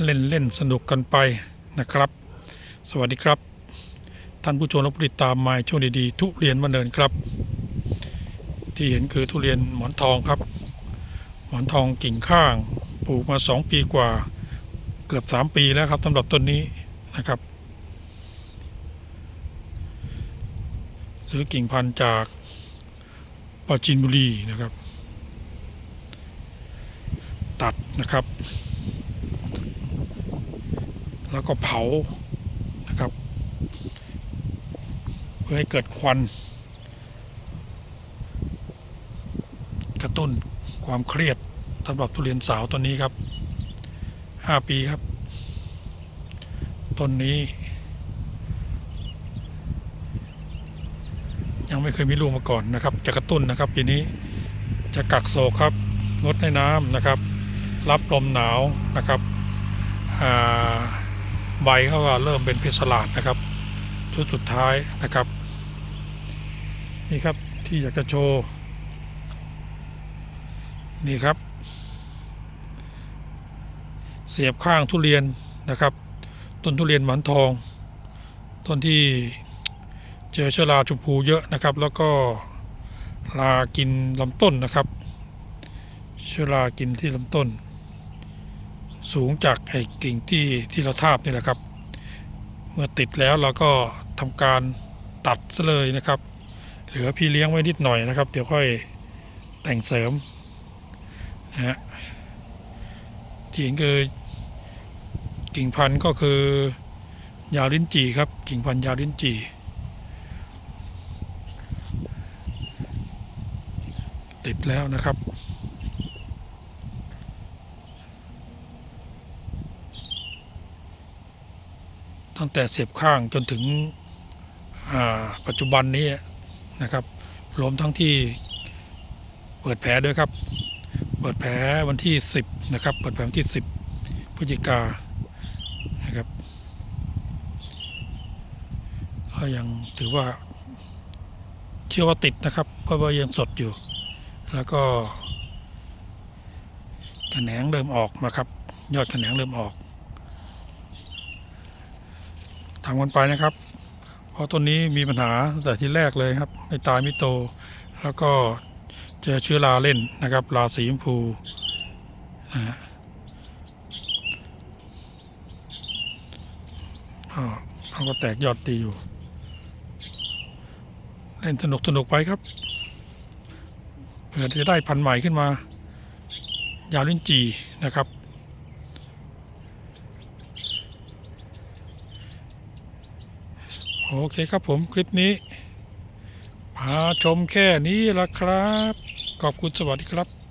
เล่นเล่นสนุกกันไปนะครับ สวัสดีครับ ท่านผู้ชมและผู้ติดตามมาช่วงดีๆทุเรียนมาเนินครับ ที่เห็นคือทุเรียนหมอนทองครับ หมอนทองกิ่งข้างปลูกมาสองปีกว่า เกือบสามปีแล้วครับสำหรับต้นนี้นะครับ ซื้อกิ่งพันธุ์จากปราจีนบุรีนะครับ ตัดนะครับ แล้วก็เผานะครับ เพื่อให้เกิดควัน กระตุ้นความเครียดสำหรับทุเรียนสาวต้นนี้ครับห้าปีครับ ต้นนี้ ยังไม่เคยมีลูกมาก่อนนะครับ จะกระตุ้นนะครับปีนี้จะกักโศกครับงดในน้ำนะครับ รับลมหนาวนะครับอ่า ใบเขาก็เริ่มเป็นเพชรสลาดนะครับ ชุดสุดท้ายนะครับ นี่ครับที่อยากจะโชว์ นี่ครับ เสียบข้างทุเรียนนะครับ ต้นทุเรียนหมอนทอง ต้นที่เจอเชื้อราชมพูเยอะนะครับ แล้วก็รากินลำต้นนะครับ เชื้อรากินที่ลำต้น สูงจากไอ้กิ่งที่ที่เราทาบนี่แหละครับ เมื่อติดแล้วเราก็ทำการตัดซะเลยนะครับ เหลือพี่เลี้ยงไว้นิดหน่อยนะครับ เดี๋ยวค่อยแต่งเสริมนะฮะที่เห็นคือกิ่งพันธุ์ก็คือยาวลิ้นจี่ครับ กิ่งพันธุ์ยาวลิ้นจี่ติดแล้วนะครับ ตั้งแต่เสียบข้างจนถึงปัจจุบันนี้นะครับรวมทั้งที่เปิดแผลด้วยครับ เปิดแผลวันที่ 10 นะครับ เปิดแผลวันที่ 10พฤศจิกานะครับก็ยังถือว่าเชื่อว่าติดนะครับ เพราะว่ายังสดอยู่ แล้วก็แขนงเริ่มออกนะครับ ยอดแขนงเริ่มออก ทำกันไปนะครับ เพราะต้นนี้มีปัญหาตั้งแต่ที่แรกเลยครับ ไม่ตายไม่โต แล้วก็เจอเชื้อราเล่นนะครับราสีชมพูนะฮะเขาก็แตกยอดดีอยู่ เล่นสนุกสนุกไปครับเผื่อจะได้พันธุ์ใหม่ขึ้นมา ยาวลิ้นจีนะครับ โอเคครับผมคลิปนี้พาชมแค่นี้ละครับ ขอบคุณสวัสดีครับ